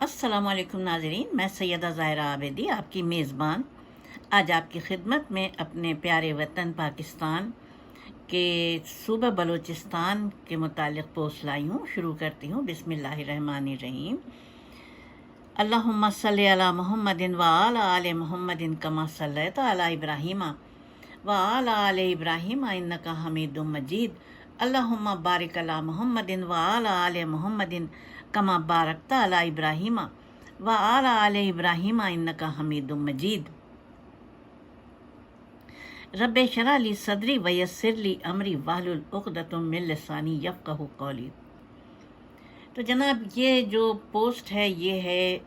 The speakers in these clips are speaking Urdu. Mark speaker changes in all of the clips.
Speaker 1: السلام علیکم ناظرین، میں سیدہ ظاہرہ آبیدی، آپ کی میزبان۔ آج آپ کی خدمت میں اپنے پیارے وطن پاکستان کے صوبہ بلوچستان کے متعلق پوسٹ لائی ہوں شروع کرتی ہوں۔ بسم اللہ الرحمن الرحیم۔ اللہم صلی علی محمد و آل محمد کما صلیت علی ابراہیم و آل ابراہیم، انکا حمید مجید۔ اللہم بارک علی محمد و آل محمد کما بارکتا علی ابراہیم و آل ابراہیم انکا حمید مجید۔ رب شرح لی صدری ویسر لی امری واحل العقدۃ من لسانی یفقہ قولی۔ تو جناب یہ جو پوسٹ ہے، یہ ہے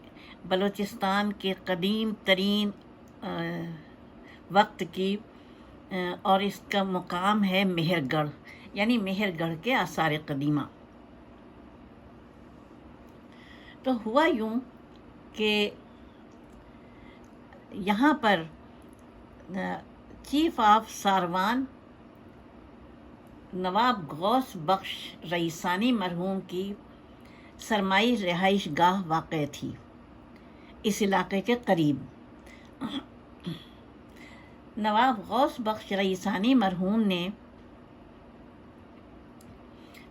Speaker 1: بلوچستان کے قدیم ترین وقت کی اور اس کا مقام ہے مہر گڑھ یعنی مہر گڑھ کے آثار قدیمہ۔ تو ہوا یوں کہ یہاں پر چیف آف ساروان نواب غوث بخش رئیسانی مرحوم کی سرمائی رہائش گاہ واقع تھی، اس علاقے کے قریب۔ نواب غوث بخش رئیسانی مرحوم نے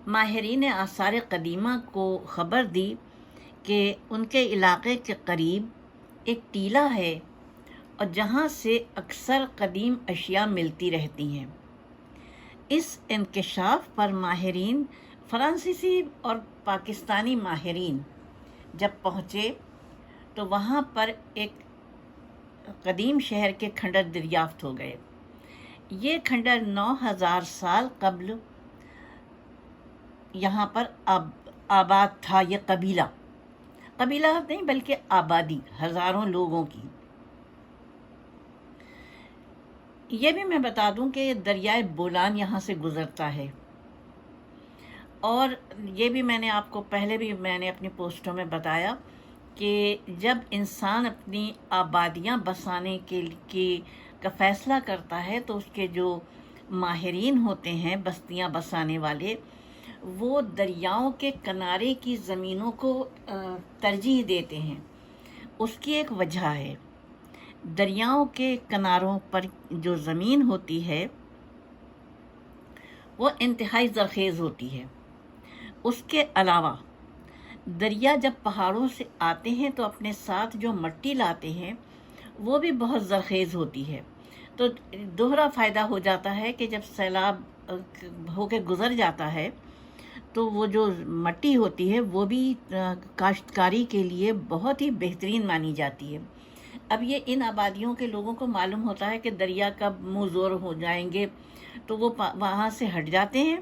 Speaker 1: ماہرین آثار قدیمہ کو خبر دی کہ ان کے علاقے کے قریب ایک ٹیلہ ہے اور جہاں سے اکثر قدیم اشیاء ملتی رہتی ہیں۔ اس انکشاف پر ماہرین، فرانسیسی اور پاکستانی ماہرین جب پہنچے تو وہاں پر ایک قدیم شہر کے کھنڈر دریافت ہو گئے۔ یہ کھنڈر نو ہزار سال قبل یہاں پر آباد تھا، یہ قبیلہ۔ قبیلہ نہیں، بلکہ آبادی، ہزاروں لوگوں کی۔ یہ بھی میں بتا دوں کہ دریائے بولان یہاں سے گزرتا ہے۔ اور یہ بھی میں نے آپ کو پہلے بھی میں نے اپنی پوسٹوں میں بتایا کہ جب انسان اپنی آبادیاں بسانے کے کی کا فیصلہ کرتا ہے تو اس کے جو ماہرین ہوتے ہیں، بستیاں بسانے والے وہ دریاؤں کے کنارے کی زمینوں کو ترجیح دیتے ہیں۔ اس کی ایک وجہ ہے۔ دریاؤں کے کناروں پر جو زمین ہوتی ہے، وہ انتہائی زرخیز ہوتی ہے۔ اس کے علاوہ، دریا جب پہاڑوں سے آتے ہیں تو اپنے ساتھ جو مٹی لاتے ہیں، وہ بھی بہت زرخیز ہوتی ہے۔ تو دوہرا فائدہ ہو جاتا ہے کہ جب سیلاب ہو کے گزر جاتا ہے تو وہ جو مٹی ہوتی ہے، وہ بھی کاشتکاری کے لیے بہت ہی بہترین مانی جاتی ہے۔ اب یہ ان آبادیوں کے لوگوں کو معلوم ہوتا ہے کہ دریا کب منہ زور ہو جائیں گے، تو وہ وہاں سے ہٹ جاتے ہیں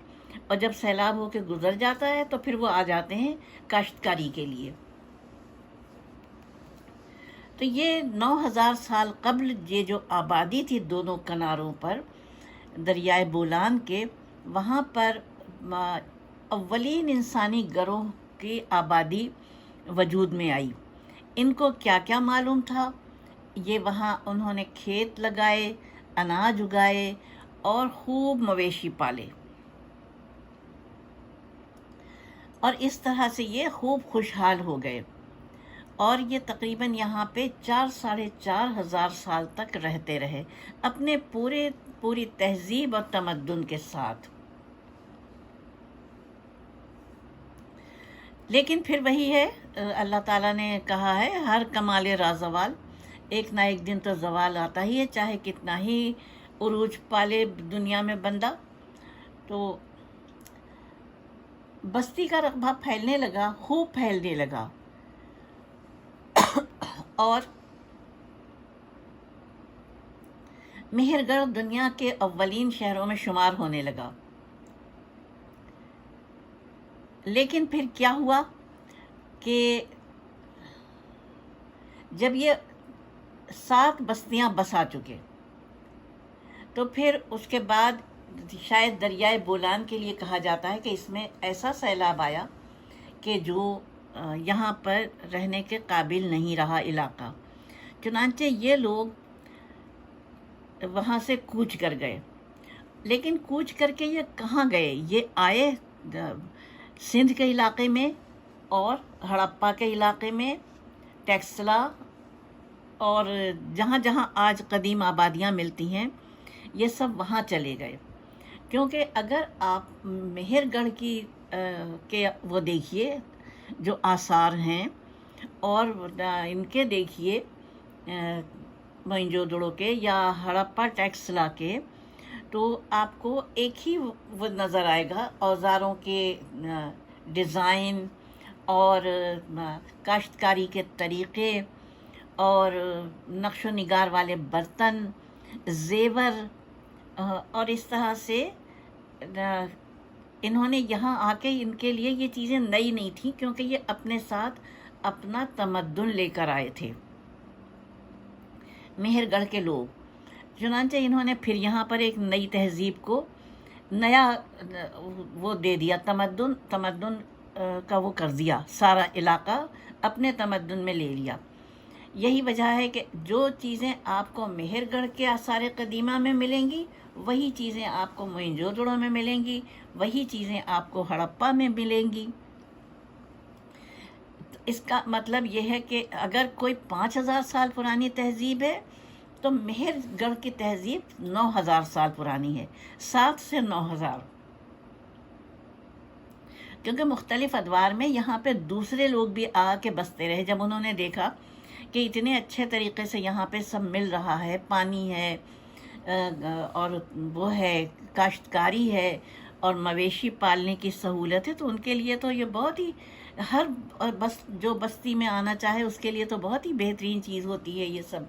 Speaker 1: اور جب سیلاب ہو کے گزر جاتا ہے تو پھر وہ آ جاتے ہیں کاشتکاری کے لیے۔ تو یہ نو ہزار سال قبل یہ جو آبادی تھی دونوں کناروں پر، دریائے بولان کے، وہاں پر اولین انسانی گروہ کی آبادی وجود میں آئی۔ ان کو کیا کیا معلوم تھا؟ یہ وہاں انہوں نے کھیت لگائے، اناج اگائے اور خوب مویشی پالے۔ اور اس طرح سے یہ خوب خوشحال ہو گئے۔ اور یہ تقریباً یہاں پہ چار ساڑھے چار ہزار سال تک رہتے رہے، اپنے پورے، پوری تہذیب اور تمدن کے ساتھ۔ لیکن پھر وہی ہے اللہ تعالیٰ نے کہا ہے، ہر کمال رازوال ایک نہ ایک دن تو زوال آتا ہی ہے، چاہے کتنا ہی عروج پالے دنیا میں بندہ۔ تو بستی کا رقبہ پھیلنے لگا، خوب پھیلنے لگا۔ اور مہر گڑھ دنیا کے اولین شہروں میں شمار ہونے لگا۔ لیکن پھر کیا ہوا کہ جب یہ سات بستیاں بسا چکے، تو پھر اس کے بعد شاید دریائے بولان کے لیے کہا جاتا ہے کہ اس میں ایسا سیلاب آیا کہ جو یہاں پر رہنے کے قابل نہیں رہا علاقہ۔ چنانچہ یہ لوگ وہاں سے کوچ کر گئے۔ لیکن کوچ کر کے یہ کہاں گئے؟ یہ آئے سندھ کے علاقے میں اور ہڑپا کے علاقے میں ٹیکسلا اور جہاں جہاں آج قدیم آبادیاں ملتی ہیں، یہ سب وہاں چلے گئے۔ کیونکہ اگر آپ مہر گڑھ کی کے وہ دیکھیے جو آثار ہیں اور ان کے دیکھیے دڑوں کے یا ہڑپا ٹیکسلا کے تو آپ کو ایک ہی وہ نظر آئے گا، اوزاروں کے ڈیزائن اور کاشتکاری کے طریقے اور نقش و نگار والے برتن، زیور اور اس طرح سے انہوں نے یہاں آ کے ان کے لیے یہ چیزیں نئی نہیں تھیں کیونکہ یہ اپنے ساتھ اپنا تمدن لے کر آئے تھے۔ مہر گڑھ کے لوگ چنانچہ انہوں نے پھر یہاں پر ایک نئی تہذیب کو نیا، وہ دے دیا، تمدن تمدن کا وہ کر دیا سارا علاقہ اپنے تمدن میں لے لیا۔ یہی وجہ ہے کہ جو چیزیں آپ کو مہر گڑھ کے آثار قدیمہ میں ملیں گی، وہی چیزیں آپ کو موئنجو میں ملیں گی، وہی چیزیں آپ کو ہڑپا میں ملیں گی۔ اس کا مطلب یہ ہے کہ اگر کوئی پانچ ہزار سال پرانی تہذیب ہے تو مہر گڑھ کی تہذیب نو ہزار سال پرانی ہے۔ سات سے نو ہزار۔ کیونکہ مختلف ادوار میں یہاں پہ دوسرے لوگ بھی آ کے بستے رہے۔ جب انہوں نے دیکھا کہ اتنے اچھے طریقے سے یہاں پہ سب مل رہا ہے، پانی ہے اور وہ ہے، کاشتکاری ہے، اور مویشی پالنے کی سہولت ہے، تو ان کے لیے تو یہ بہت ہی ہر بس، جو بستی میں آنا چاہے، اس کے لیے تو بہت ہی بہترین چیز ہوتی ہے یہ سب۔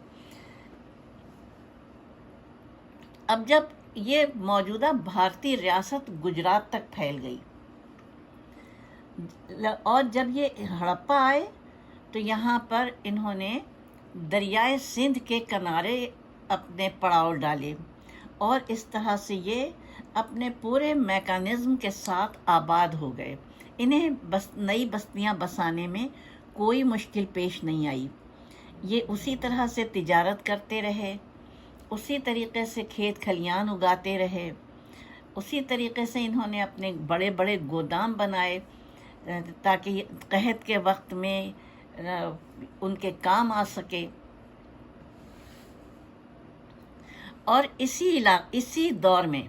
Speaker 1: اب جب یہ موجودہ بھارتی ریاست گجرات تک پھیل گئی، اور جب یہ ہڑپا آئے، تو یہاں پر انہوں نے دریائے سندھ کے کنارے اپنے پڑاؤ ڈالے، اور اس طرح سے یہ اپنے پورے میکانزم کے ساتھ آباد ہو گئے۔ انہیں بس، نئی بستیاں بسانے میں کوئی مشکل پیش نہیں آئی۔ یہ اسی طرح سے تجارت کرتے رہے۔ اسی طریقے سے کھیت کھلیان اگاتے رہے۔ اسی طریقے سے انہوں نے اپنے بڑے بڑے گودام بنائے تاکہ قحط کے وقت میں ان کے کام آ سکے۔ اور اسی علاق اسی دور میں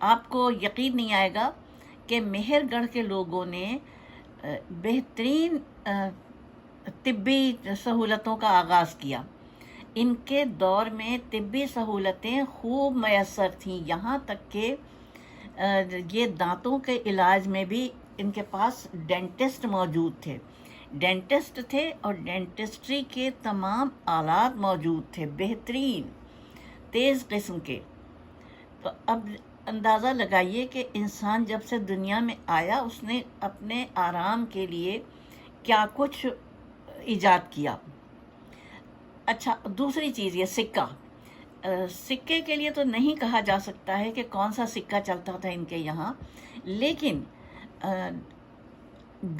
Speaker 1: آپ کو یقین نہیں آئے گا کہ مہر گڑھ کے لوگوں نے بہترین طبی سہولتوں کا آغاز کیا۔ ان کے دور میں طبی سہولتیں خوب میسر تھیں۔ یہاں تک کہ یہ دانتوں کے علاج میں بھی ان کے پاس ڈینٹسٹ موجود تھے۔ ڈینٹسٹ تھے اور ڈینٹسٹری کے تمام آلات موجود تھے، بہترین، تیز قسم کے۔ تو اب اندازہ لگائیے کہ انسان جب سے دنیا میں آیا، اس نے اپنے آرام کے لیے کیا کچھ ایجاد کیا۔ اچھا دوسری چیز، یہ سکہ۔ سکے کے لیے تو نہیں کہا جا سکتا ہے کہ کون سا سکہ چلتا تھا ان کے یہاں، لیکن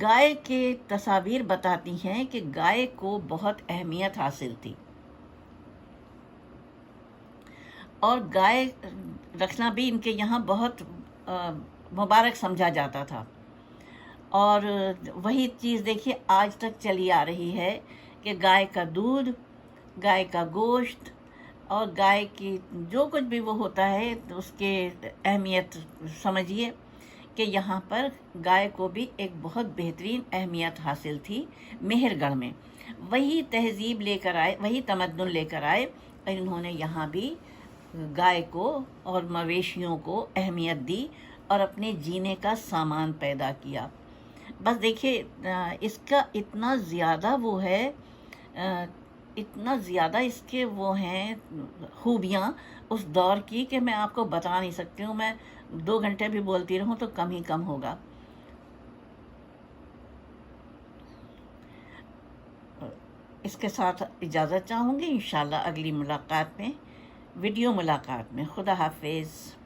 Speaker 1: گائے کے تصاویر بتاتی ہیں کہ گائے کو بہت اہمیت حاصل تھی۔ اور گائے رکھنا بھی ان کے یہاں بہت مبارک سمجھا جاتا تھا۔ اور وہی چیز دیکھیے، آج تک چلی آ رہی ہے کہ گائے کا دودھ گائے کا گوشت اور گائے کی جو کچھ بھی وہ ہوتا ہے، اس کے اہمیت سمجھیے کہ یہاں پر گائے کو بھی ایک بہت بہترین اہمیت حاصل تھی مہر گڑھ میں۔ وہی تہذیب لے کر آئے، وہی تمدن لے کر آئے اور انہوں نے یہاں بھی گائے کو اور مویشیوں کو اہمیت دی اور اپنے جینے کا سامان پیدا کیا۔ بس دیکھیے، اس کا اتنا زیادہ وہ ہے اتنا زیادہ اس کے وہ ہیں، خوبیاں اس دور کی کہ میں آپ کو بتا نہیں سکتی ہوں، میں دو گھنٹے بھی بولتی رہوں تو کم ہی کم ہوگا۔ اس کے ساتھ اجازت چاہوں گی انشاءاللہ اگلی ملاقات میں، ویڈیو ملاقات میں۔ خدا حافظ۔